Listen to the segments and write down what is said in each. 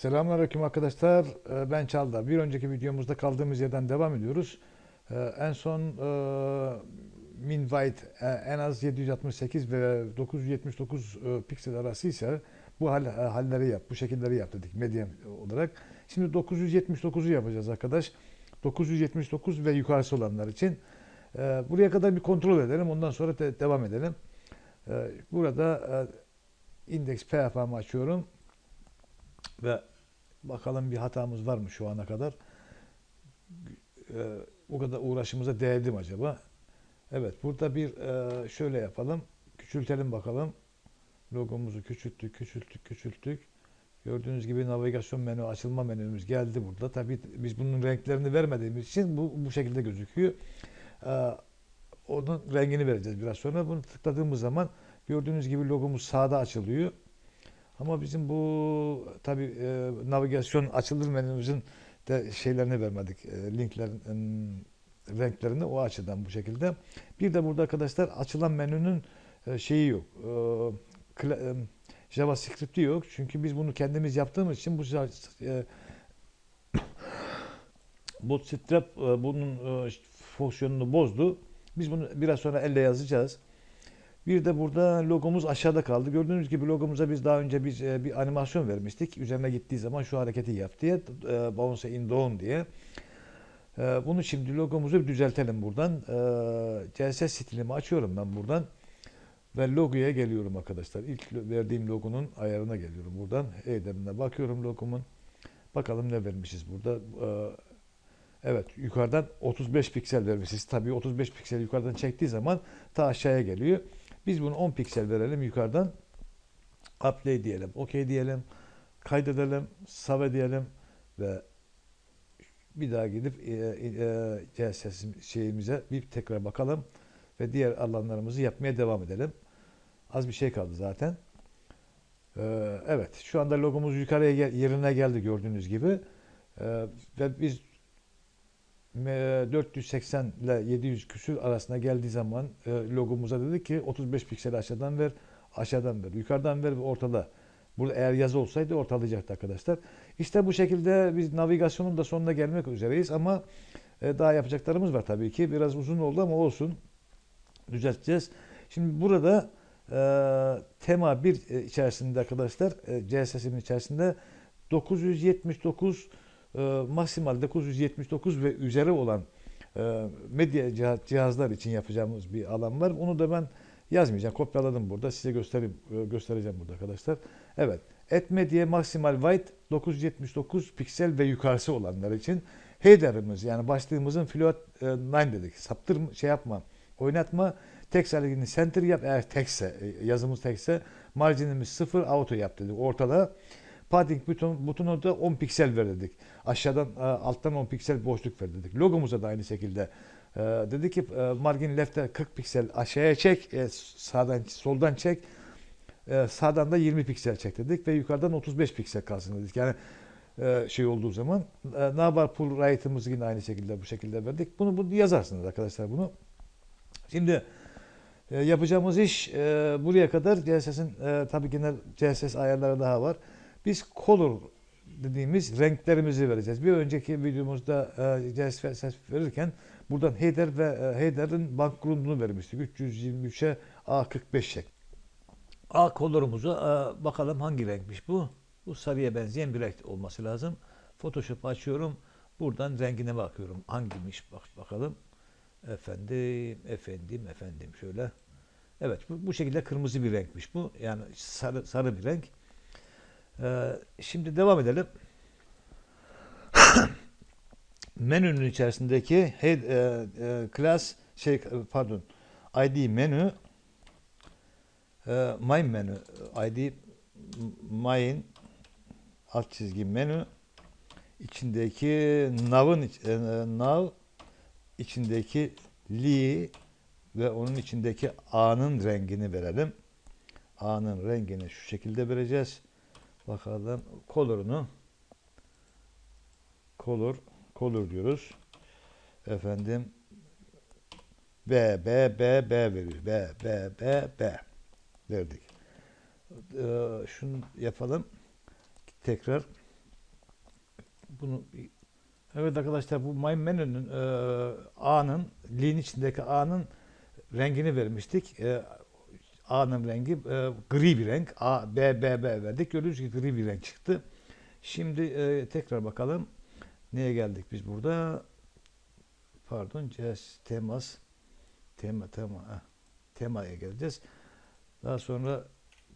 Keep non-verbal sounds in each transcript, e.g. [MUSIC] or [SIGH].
Selamünaleyküm arkadaşlar. Ee, Ben Çağla. Bir önceki videomuzda kaldığımız yerden devam ediyoruz. Ee, En son e, min byte e, en az 768 ve 979 e, piksel arası ise bu hal, halleri yap, bu şekilleri yap dedik medya olarak. Şimdi 979'u yapacağız arkadaş. 979 ve yukarısı olanlar için. Ee, Buraya kadar bir kontrol edelim. Ondan sonra de- devam edelim. Burada index PFM'ı açıyorum ve bakalım bir hatamız var mı şu ana kadar? Ee, o kadar uğraşımıza değdi mi acaba? Evet, burada bir e, şöyle yapalım. Küçültelim bakalım. Logomuzu küçülttük, küçülttük, küçülttük. Gördüğünüz gibi navigasyon menü, açılma menümüz geldi burada. Tabii biz bunun renklerini vermediğimiz için bu bu şekilde gözüküyor. Ee, onun rengini vereceğiz biraz sonra. Bunu tıkladığımız zaman gördüğünüz gibi logomuz sağda açılıyor. Ama bizim bu tabi e, navigasyon açılır menümüzün de şeylerini vermedik. E, linklerin em, renklerini o açıdan bu şekilde. Bir de burada arkadaşlar açılan menünün e, şeyi yok. E, em, JavaScript'i yok. Çünkü biz bunu kendimiz yaptığımız için bu e, [COUGHS] Bootstrap e, bunun e, fonksiyonunu bozdu. Biz bunu biraz sonra elle yazacağız. Bir de burada logomuz aşağıda kaldı. Gördüğünüz gibi logomuza biz daha önce biz e, bir animasyon vermiştik. Üzerine gittiği zaman şu hareketi yap diye. E, bounce in down diye. E, bunu şimdi logomuzu bir düzeltelim buradan. CSS stilimi açıyorum ben buradan. Ve logoya geliyorum arkadaşlar. İlk verdiğim logonun ayarına geliyorum buradan. Header'ine bakıyorum logomun. Bakalım ne vermişiz burada. Evet yukarıdan 35 piksel vermişiz. Tabii 35 piksel yukarıdan çektiği zaman ta aşağıya geliyor. Biz bunu 10 piksel verelim yukarıdan. Upload diyelim. OK diyelim. Kaydedelim. Save diyelim. Ve bir daha gidip e, e, CSS şeyimize bir tekrar bakalım. Ve diğer alanlarımızı yapmaya devam edelim. Az bir şey kaldı zaten. Ee, evet şu anda logomuz yukarıya gel- yerine geldi gördüğünüz gibi. Ee, ve biz e, 480 ile 700 küsür arasına geldiği zaman e, logomuza dedi ki 35 piksel aşağıdan ver, aşağıdan ver, yukarıdan ver ve ortada. Burada eğer yazı olsaydı ortalayacaktı arkadaşlar. İşte bu şekilde biz navigasyonun da sonuna gelmek üzereyiz ama e, daha yapacaklarımız var tabii ki. Biraz uzun oldu ama olsun. Düzelteceğiz. Şimdi burada e, tema 1 e, içerisinde arkadaşlar e, CSS'in içerisinde 979 e, maksimal 979 ve üzeri olan e, medya cihaz- cihazlar için yapacağımız bir alan var. Onu da ben yazmayacağım. Kopyaladım burada. Size göstereyim, e, göstereceğim burada arkadaşlar. Evet. Et Media Maximal White 979 piksel ve yukarısı olanlar için header'ımız yani başlığımızın float 9 dedik. Saptır şey yapma, oynatma. Text hareketini center yap eğer tekse, e, yazımız tekse. Marginimiz 0, auto yap dedik ortada. Padding buton, butonu da 10 piksel ver dedik. Aşağıdan e, alttan 10 piksel boşluk ver dedik. Logomuza da aynı şekilde e, dedi ki e, margin left'e 40 piksel aşağıya çek, e, sağdan soldan çek. E, sağdan da 20 piksel çek dedik ve yukarıdan 35 piksel kalsın dedik. Yani e, şey olduğu zaman e, navbar pull right'ımızı yine aynı şekilde bu şekilde verdik. Bunu, bunu yazarsınız arkadaşlar bunu. Şimdi e, yapacağımız iş e, buraya kadar CSS'in e, tabii genel CSS ayarları daha var. Biz color dediğimiz renklerimizi vereceğiz. Bir önceki videomuzda e, CSS verirken buradan header ve e, header'ın background'unu vermiştik. 323'e A45 şek. A color'umuza e, bakalım hangi renkmiş bu? Bu sarıya benzeyen bir renk olması lazım. Photoshop açıyorum. Buradan rengine bakıyorum. Hangiymiş bak bakalım. Efendim, efendim, efendim şöyle. Evet bu, bu şekilde kırmızı bir renkmiş bu. Yani sarı sarı bir renk. Ee, şimdi devam edelim. [COUGHS] Menünün içerisindeki head, e, e, class şey pardon ID menü e, main menü ID main alt çizgi menü içindeki nav'ın e, nav içindeki li ve onun içindeki A'nın rengini verelim. A'nın rengini şu şekilde vereceğiz. Bakalım color'unu color color diyoruz. Efendim B B B B veriyor. B B B B verdik. Ee, şunu yapalım. Tekrar bunu Evet arkadaşlar bu My Menu'nun e, A'nın Lean içindeki A'nın rengini vermiştik. E, A'nın rengi e, gri bir renk. A, B, B, B verdik. Gördüğünüz gibi gri bir renk çıktı. Şimdi e, tekrar bakalım. Neye geldik biz burada? Pardon, CS, temas, tema, tema, ha, temaya geleceğiz. Daha sonra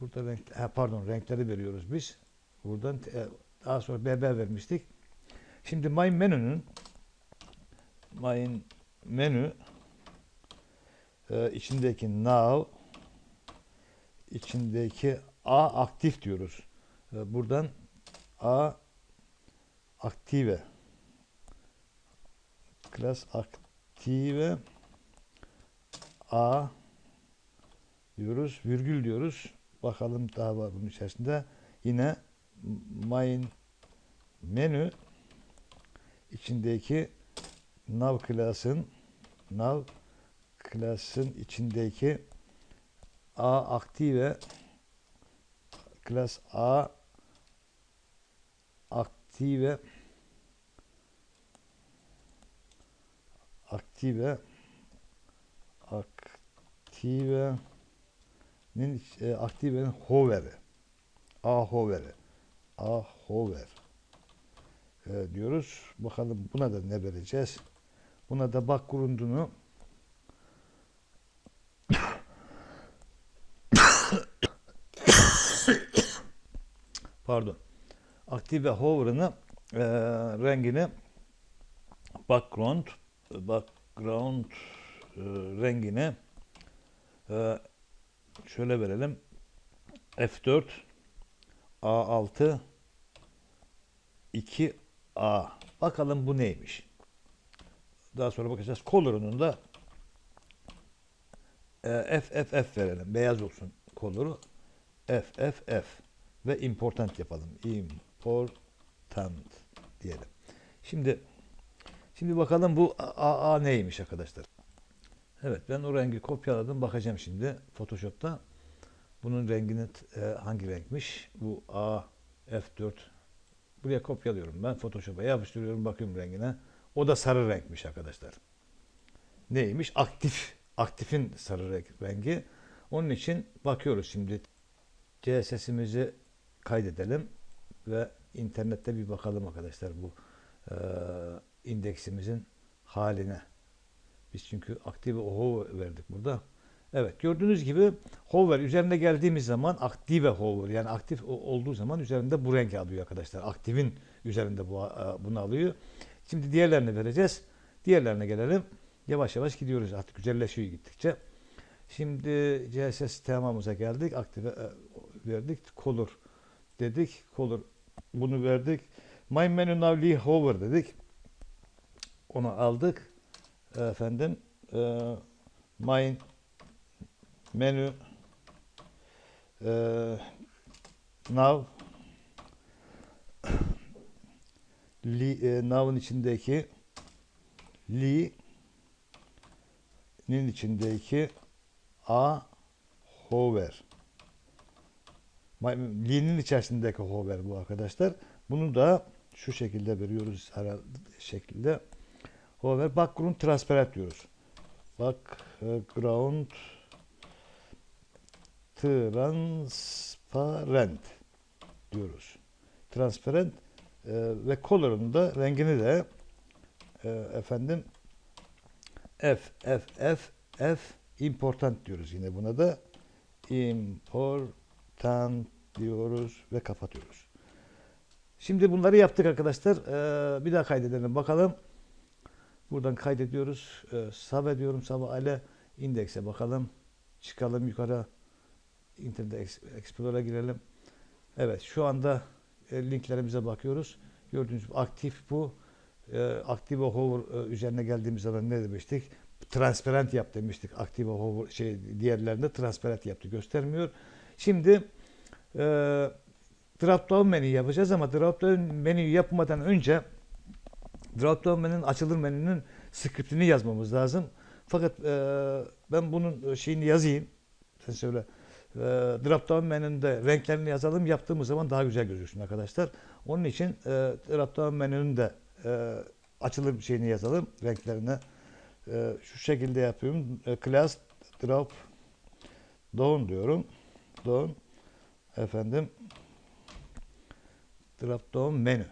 burada renk, ha, pardon renkleri veriyoruz biz. Buradan e, daha sonra BB vermiştik. Şimdi My Menu'nun My Menu e, içindeki Now içindeki A aktif diyoruz. E, buradan A aktive klas aktive A diyoruz. Virgül diyoruz. Bakalım daha var bunun içerisinde. Yine my menü içindeki nav klasın nav klasın içindeki A aktive klas A aktive aktive aktive'nin e, aktive'nin hover'i A hover'i A hover e, diyoruz. Bakalım buna da ne vereceğiz? Buna da bak grundunu pardon. Aktive hover'ını e, rengini background background e, rengini e, şöyle verelim. F4 A6 2A bakalım bu neymiş? Daha sonra bakacağız. Color'unun da e, FFF verelim. Beyaz olsun color'u FFF ve important yapalım important diyelim şimdi Şimdi bakalım bu AA neymiş arkadaşlar. Evet ben o rengi kopyaladım. Bakacağım şimdi Photoshop'ta. Bunun rengini e, hangi renkmiş? Bu A F4 buraya kopyalıyorum ben Photoshop'a yapıştırıyorum bakıyorum rengine. O da sarı renkmiş arkadaşlar. Neymiş? Aktif. Aktifin sarı rengi. Onun için bakıyoruz şimdi. CSS'imizi kaydedelim ve internette bir bakalım arkadaşlar bu e, indeksimizin haline. Biz çünkü aktive hover verdik burada. Evet gördüğünüz gibi hover üzerine geldiğimiz zaman aktive hover yani aktif olduğu zaman üzerinde bu renk alıyor arkadaşlar. Aktifin üzerinde bu e, bunu alıyor. Şimdi diğerlerini vereceğiz. Diğerlerine gelelim. Yavaş yavaş gidiyoruz artık güzelleşiyor gittikçe. Şimdi CSS temamıza geldik. Aktive e, verdik. Color dedik. Color bunu verdik. My menu now Lee hover dedik. Onu aldık. Efendim e, my menü e, now li, e, now'ın içindeki li'nin içindeki a hover Li'nin içerisindeki hover bu arkadaşlar. Bunu da şu şekilde veriyoruz şekilde. Hover background transparent diyoruz. Background transparent diyoruz. Transparent e, ve color'ın da rengini de e, efendim F F F F important diyoruz yine buna da important diyoruz ve kapatıyoruz. Şimdi bunları yaptık arkadaşlar. Ee, bir daha kaydedelim bakalım. Buradan kaydediyoruz. Ee, save diyorum. Save ale indekse bakalım. Çıkalım yukarı. Internet Ex- Explorer'a girelim. Evet şu anda e, linklerimize bakıyoruz. Gördüğünüz gibi aktif bu. E, Active Hover e, üzerine geldiğimiz zaman ne demiştik? Transparent yap demiştik. Active Hover şey diğerlerinde transparent yaptı göstermiyor. Şimdi e, drop down menü yapacağız ama drop down menüyü yapmadan önce drop down menünün açılır menünün skriptini yazmamız lazım. Fakat e, ben bunun şeyini yazayım. Sen söyle. e, drop down menünde renklerini yazalım yaptığımız zaman daha güzel gözüksün arkadaşlar. Onun için e, drop down menünün de e, açılım şeyini yazalım renklerini. E, şu şekilde yapıyorum. E, class drop down diyorum. Down efendim drop down menü.